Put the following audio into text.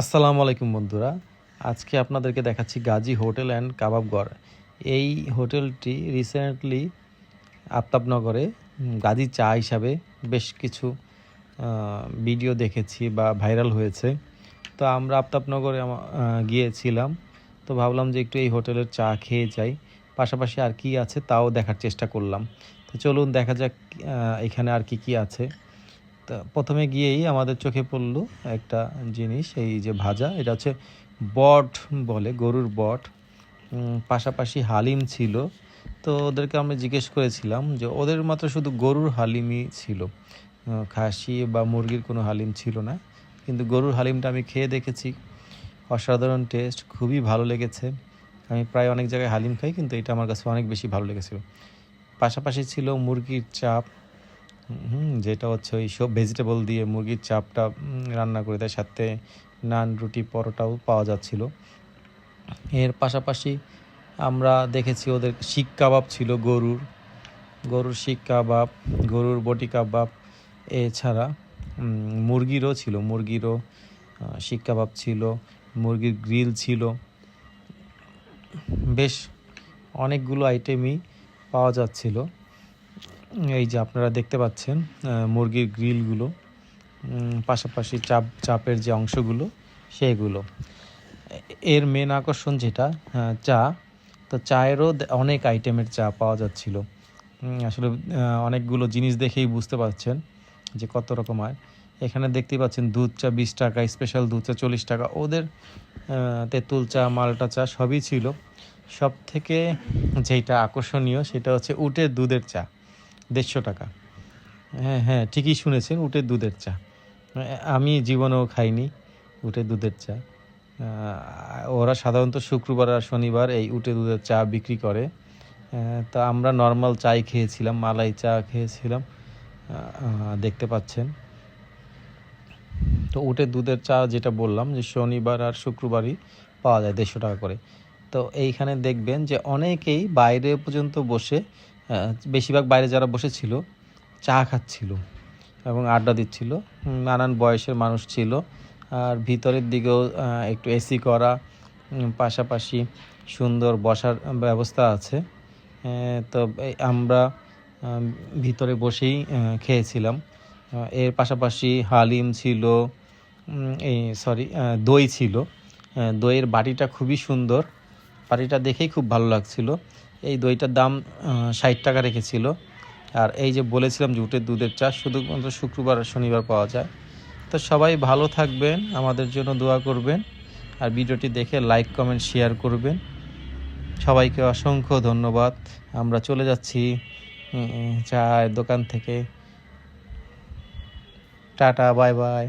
আসসালামু আলাইকুম বন্ধুরা। আজকে আপনাদেরকে দেখাচ্ছি গাজী হোটেল অ্যান্ড কাবাবঘর। এই হোটেলটি রিসেন্টলি আফতাবনগরে গাজী চা হিসাবে বেশ কিছু ভিডিও দেখেছি বা ভাইরাল হয়েছে। তো আমরা আফতাবনগরে গিয়েছিলাম। তো ভাবলাম যে একটু এই হোটেলের চা খেয়ে যাই। পাশাপাশি আর কি আছে তাও দেখার চেষ্টা করলাম। তো চলুন দেখা যাক এখানে আর কি কি আছে। প্রথমে গিয়েই আমাদের চোখে পড়ল একটা জিনিস, এই যে ভাজা। এটা হচ্ছে বট বলে, গরুর বট। পাশাপাশি হালিম ছিল। তো ওদেরকে আমরা জিজ্ঞেস করেছিলাম যে ওদের মাত্র শুধু গরুর হালিমই ছিল। খাসি বা মুরগির কোনো হালিম ছিল না। কিন্তু গরুর হালিমটা আমি খেয়ে দেখেছি। অসাধারণ টেস্ট, খুবই ভালো লেগেছে। আমি প্রায় অনেক জায়গায় হালিম খাই, কিন্তু এটা আমার কাছে অনেক বেশি ভালো লেগেছিল। পাশাপাশি ছিল মুরগির চাপ। হুম, যেটা হচ্ছে ওই সব ভেজিটেবল দিয়ে মুরগির চাপটা রান্না করে দেয়, সাথে নান, রুটি, পরোটাও পাওয়া যাচ্ছিল। এর পাশাপাশি আমরা দেখেছি ওদের শিক কাবাব ছিল গরুর। গরুর শিক কাবাব, গরুর বটি কাবাব, এছাড়া মুরগিরও ছিল, মুরগিরও শিক কাবাব ছিল, মুরগির গ্রিল ছিল। বেশ অনেকগুলো আইটেমই পাওয়া যাচ্ছিল। এই যে আপনারা দেখতে পাচ্ছেন মুরগির গ্রিলগুলো পাশাপাশি চাপ, চাপের যে অংশগুলো, সেগুলো। এর মেন আকর্ষণ যেটা চা, তো চায়েরও অনেক আইটেমের চা পাওয়া যাচ্ছিল। আসলে অনেকগুলো জিনিস দেখেই বুঝতে পারছেন যে কত রকম হয় এখানে দেখতেই পাচ্ছেন দুধ চা বিশ টাকা স্পেশাল দুধ চা চল্লিশ টাকা। ওদের তেঁতুল চা, মালটা চা সবই ছিল। সব থেকে যেটা আকর্ষণীয় সেটা হচ্ছে উটের দুধের চা। দেড়শো টাকা। হ্যাঁ হ্যাঁ ঠিকই শুনেছেন, উটের দুধের চা। আমি জীবনেও খাইনি উটের দুধের চা। ওরা সাধারণত শুক্রবার আর শনিবার এই উটের দুধের চা বিক্রি করে। তা আমরা নর্মাল চাই খেয়েছিলাম, মালাই চা খেয়েছিলাম। দেখতে পাচ্ছেন। তো উটের দুধের চা যেটা বললাম যে শনিবার আর শুক্রবারই পাওয়া যায় দেড়শো টাকা করে। তো এইখানে দেখবেন যে অনেকেই বাইরে পর্যন্ত বসে বেশিরভাগ বাইরে যারা বসেছিল, চা খাচ্ছিল এবং আড্ডা দিচ্ছিল। নানান বয়সের মানুষ ছিল। আর ভিতরের দিকেও একটু এসি করা পাশাপাশি সুন্দর বসার ব্যবস্থা আছে। তো আমরা ভিতরে বসেই খেয়েছিলাম। এর পাশাপাশি হালিম ছিল এই, সরি দই ছিল। দইয়ের বাটিটা খুবই সুন্দর। বাটিটা দেখেই খুব ভালো লাগছিল। এই দইটার দাম ষাট টাকা রেখেছিল। আর এই যে বলেছিলাম জুটের দুধের চা শুধুমাত্র শুক্রবার শনিবার পাওয়া যায়। তো সবাই ভালো থাকবেন, আমাদের জন্য দোয়া করবেন। আর ভিডিওটি দেখে লাইক, কমেন্ট, শেয়ার করবেন। সবাইকে অসংখ্য ধন্যবাদ। আমরা চলে যাচ্ছি চায়ের দোকান থেকে। Tata, bye bye.